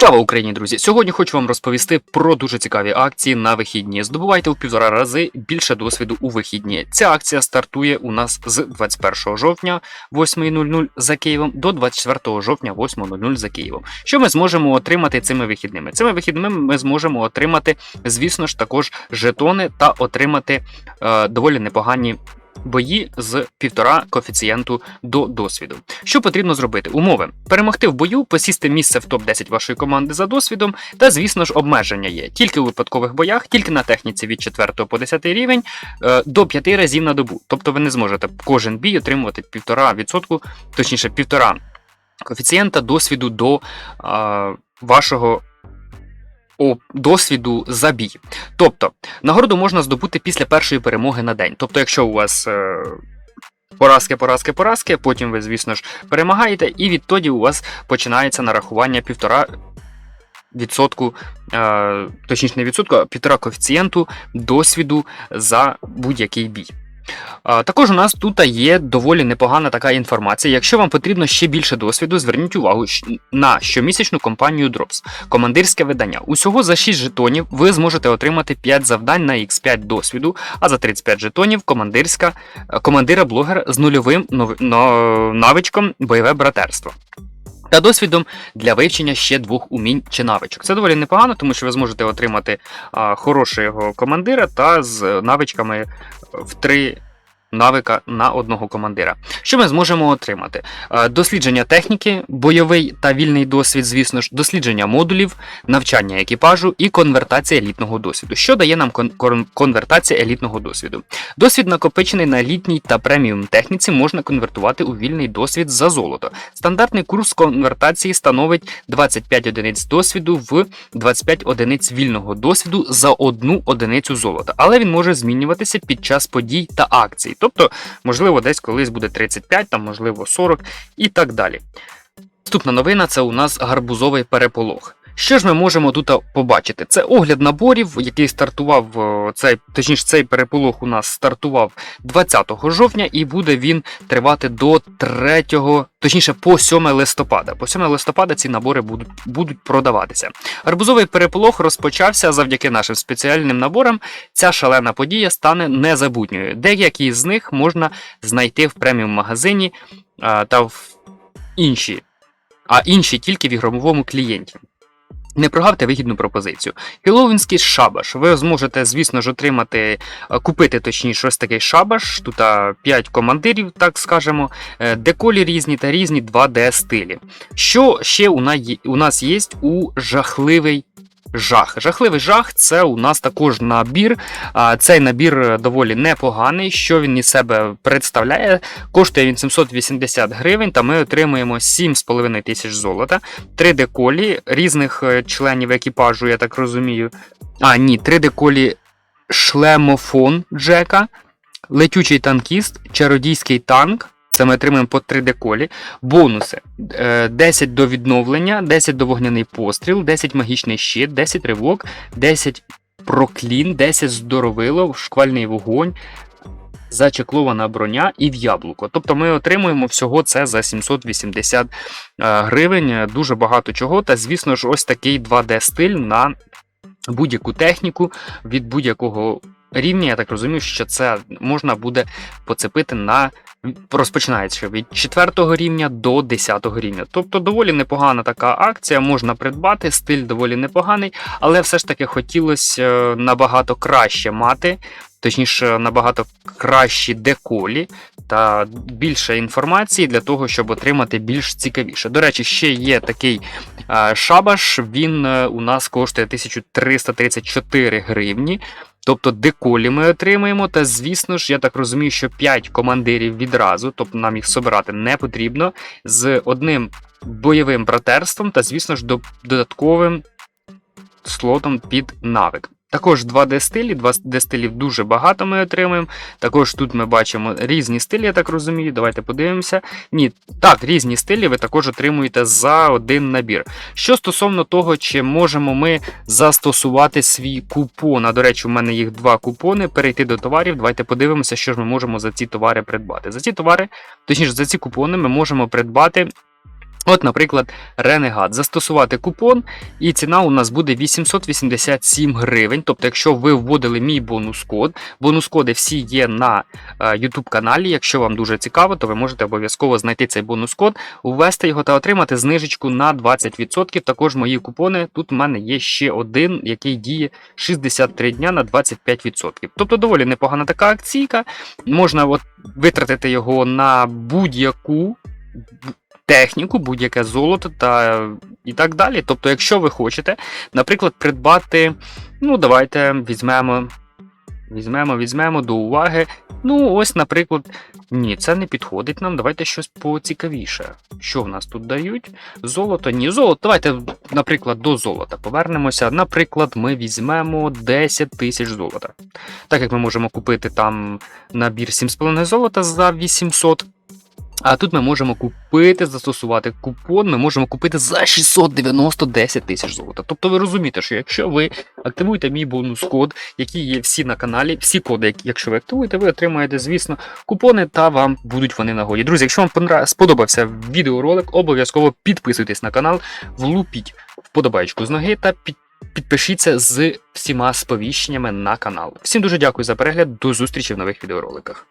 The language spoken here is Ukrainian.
Слава Україні, друзі! Сьогодні хочу вам розповісти про дуже цікаві акції на вихідні. Здобувайте в півтора рази більше досвіду у вихідні. Ця акція стартує у нас з 21 жовтня 8.00 за Києвом до 24 жовтня 8.00 за Києвом. Що ми зможемо отримати цими вихідними? Цими вихідними ми зможемо отримати, звісно ж, також жетони та отримати е, доволі непогані. Бої з півтора коефіцієнту до досвіду. Що потрібно зробити? Умови: перемогти в бою, посісти місце в топ-10 вашої команди за досвідом, та, звісно ж, обмеження є тільки у випадкових боях, тільки на техніці від 4 по 10 рівень е, до 5 разів на добу. Тобто ви не зможете кожен бій отримувати 1,5%, точніше, 1,5 коефіцієнта досвіду до е, вашого досвіду за бій. Тобто, нагороду можна здобути після першої перемоги на день. Тобто, якщо у вас. Е, Поразки, поразки, поразки, потім ви, звісно ж, перемагаєте, і відтоді у вас починається нарахування півтора відсотку, е, точніше не відсотку, а півтора коефіцієнту досвіду за будь-який бій. Також у нас тут є доволі непогана така інформація. Якщо вам потрібно ще більше досвіду, зверніть увагу на щомісячну компанію Drops, командирське видання. Усього за 6 жетонів ви зможете отримати 5 завдань на X5 досвіду, а за 35 жетонів командирська е, командира блогер з нульовим навичком бойове братерство. Та досвідом для вивчення ще двох умінь чи навичок. Це доволі непогано, тому що ви зможете отримати а, хорошого командира та з навичками в три навика на одного командира. Що ми зможемо отримати? Е, Дослідження техніки, бойовий та вільний досвід, звісно ж, дослідження модулів, навчання екіпажу і конвертація елітного досвіду. Що дає нам кон- кон- конвертація елітного досвіду? Досвід, накопичений на літній та преміум техніці, можна конвертувати у вільний досвід за золото. Стандартний курс конвертації становить 25 одиниць досвіду в 25 одиниць вільного досвіду за одну одиницю золота, але він може змінюватися під час подій та акцій. Тобто, можливо, десь колись буде 35, там, можливо, 40 і так далі. Наступна новина це у нас гарбузовий переполох. Що ж ми можемо тут побачити? Це огляд наборів, який стартував е, цей, точніше, цей переполох у нас стартував 20 жовтня, і буде він тривати до 3, точніше, по 7 листопада. По 7 листопада ці набори будуть, будуть продаватися. Арбузовий переполох розпочався завдяки нашим спеціальним наборам. Ця шалена подія стане незабутньою. Деякі з них можна знайти в преміум магазині та в інші, а інші тільки в ігровому клієнті. Не прогавте вигідну пропозицію. Хеллоуінський шабаш. Ви зможете, звісно ж, отримати, е, купити точніше ось такий шабаш. Тут 5 командирів, так скажемо, е, деколі різні та різні 2D стилі. Що ще у нас є у жахливий жах? Жахливий жах це у нас також набір. Цей набір е, доволі непоганий. Що він із себе представляє? Коштує він 780 гривень, та ми отримуємо 7,5 тисяч золота. 3 деколі різних е, членів екіпажу, я так розумію. А, ні, 3 деколі шлемофон Джека, летючий танкіст, чародійський танк. Це ми отримуємо по 3 деколі. Бонуси: Е, 10 до відновлення, 10 до вогняний постріл, 10 магічний щит, 10 ривок, 10 проклін, 10 здоровило, шквальний вогонь, зачеклована броня і в яблуко. Тобто ми отримуємо всього це за 780 е, гривень, е, дуже багато чого. Та, звісно ж, ось такий 2D-стиль на будь-яку техніку від будь-якого рівня. Я так розумію, що це можна буде поцепити на. Розпочинається від 4 рівня до 10 рівня. Тобто доволі непогана така акція, можна придбати, стиль доволі непоганий, але все ж таки хотілося е, набагато краще мати, точніше, набагато кращі деколі та більше інформації для того, щоб отримати більш цікавіше. До речі, ще є такий е, шабаш, він е, у нас коштує 1334 гривні. Тобто деколі ми отримаємо, та звісно ж, я так розумію, що 5 командирів відразу, тобто нам їх собирати не потрібно, з одним бойовим братерством та, звісно ж, до- додатковим слотом під навик. Також 2D стилі, 2D стилів дуже багато ми отримуємо. Також тут ми бачимо різні стилі, я так розумію. Давайте подивимося. Ні, так, різні стилі ви також отримуєте за один набір. Що стосовно того, чи можемо ми застосувати свій купон. А до речі, у мене їх два купони. Перейти до товарів. Давайте подивимося, що ж ми можемо за ці товари придбати. За ці товари, точніше, за ці купони ми можемо придбати От, наприклад, Renegade. Застосувати купон, і ціна у нас буде 887 гривень. Тобто, якщо ви вводили мій бонус-код, бонус-коди всі є на е, YouTube каналі. Якщо вам дуже цікаво, то ви можете обов'язково знайти цей бонус-код, ввести його та отримати знижечку на 20%. Також мої купони. Тут в мене є ще один, який діє 63 дня на 25%. Тобто доволі непогана така акційка. Можна от витратити його на будь-яку техніку, будь-яке золото та і так далі. Тобто, якщо ви хочете, наприклад, придбати, ну, давайте візьмемо. Візьмемо, візьмемо до уваги. Ну, ось, наприклад, ні, це не підходить нам. Давайте щось поцікавіше. Що в нас тут дають? Золото, ні, золото. Давайте, наприклад, до золота повернемося. Наприклад, ми візьмемо 10 тисяч золота. Так як ми можемо купити там набір 7,5 золота за 800. А тут ми можемо купити, застосувати купон, ми можемо купити за 690 10 тисяч золота. Тобто ви розумієте, що якщо ви активуєте мій бонус-код, який є всі на каналі, всі коди, якщо ви активуєте, ви отримаєте, звісно, купони та вам будуть вони нагоді. Друзі, якщо вам сподобався відеоролик, обов'язково підписуйтесь на канал, влупіть вподобайку з ноги та під. Підпишіться з всіма сповіщеннями на канал. Всім дуже дякую за перегляд. До зустрічі в нових відеороликах.